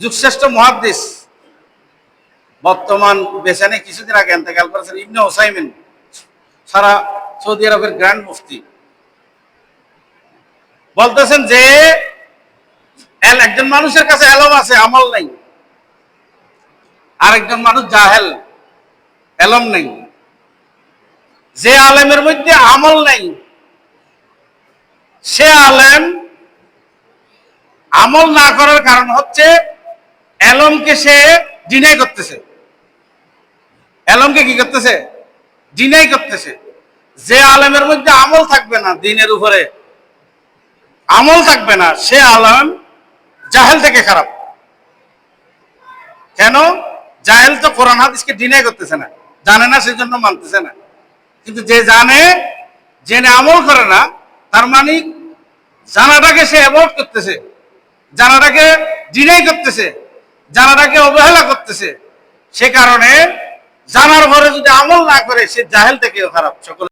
যুগশ্রেষ্ঠ মহাদ্দেশ। বর্তমান বেসানে কিছুদিন আগে এন্তেকাল করেছেন ইবনে ওসাইমিন সারা সৌদি আরবের গ্র্যান্ড মুফতি। বলতেছেন যে একজন মানুষের কাছে এলম আছে, আমল নাই। আরেকজন মানুষ জাহেল, এলম নেই। যে আলেমের মধ্যে আমল নাই, সে আলেম আমল না করার কারণ হচ্ছে এলমকে সে ডিনাই করতেছে। এলমকে কি করতেছে? ডিনাই করতেছে। যে আলেমের মধ্যে আমল থাকবে না দিনের উপরে, আমল থাকবে না, সে আলেম জাহেল থেকে খারাপ। কেন? জাহেল তো কোরআন হাদিসকে ডিনাই করতেছে না, জানে না, সেজন্য মানতেছে না। কিন্তু যে জানে, জেনে আমল করে না, তার মানে জানাটাকে সে অ্যাভয়েড করতেছে, জানাটাকে ডিনাই করতেছে। জানাটাকে অবহেলা করতেছে, সে কারণে জানার পরে যদি আমল না করে, সে জাহেল থেকেও খারাপ। সকল